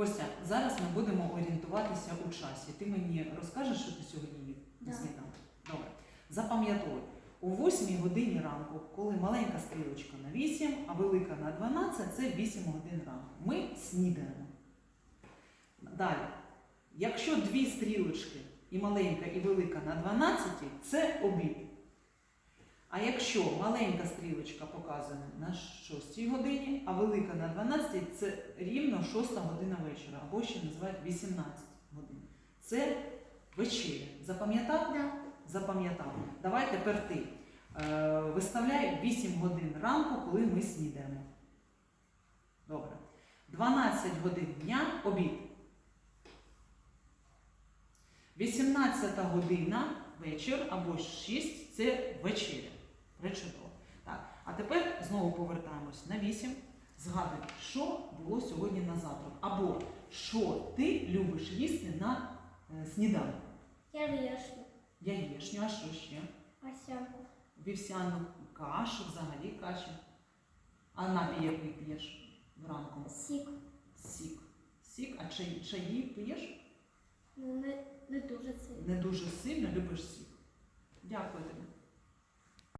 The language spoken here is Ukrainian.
Костя, зараз ми будемо орієнтуватися у часі. Ти мені розкажеш, що ти сьогодні Да. сніданок? Добре. Запам'ятовуй, о 8 годині ранку, коли маленька стрілочка на 8, а велика на 12, це 8 годин ранку. Ми снідаємо. Далі. Якщо дві стрілочки, і маленька, і велика на 12, це обід. А якщо маленька стрілочка показана на 6 годині, а велика на 12, це рівно 6 година вечора, або ще називають 18 годин. Це вечеря. Запам'ятав? Да. Запам'ятав. Давай тепер ти. Е, виставляй 8 годин ранку, коли ми снідаємо. Добре. 12 годин дня обід. 18 година вечір або 6 це вечеря. Причудово. Так. А тепер знову повертаємось на 8. Згадуй, що було сьогодні на завтрак. Або що ти любиш їсти на е, сніданок. Я виясню. Яєшню, а що ще? Осянку. Вівсяну кашу, взагалі каші. А напій який п'єш вранку? Сік. Сік. Сік, а чаї, чаї п'єш? Ну, не, не дуже сильно. Не дуже сильно любиш сік. Дякую тобі.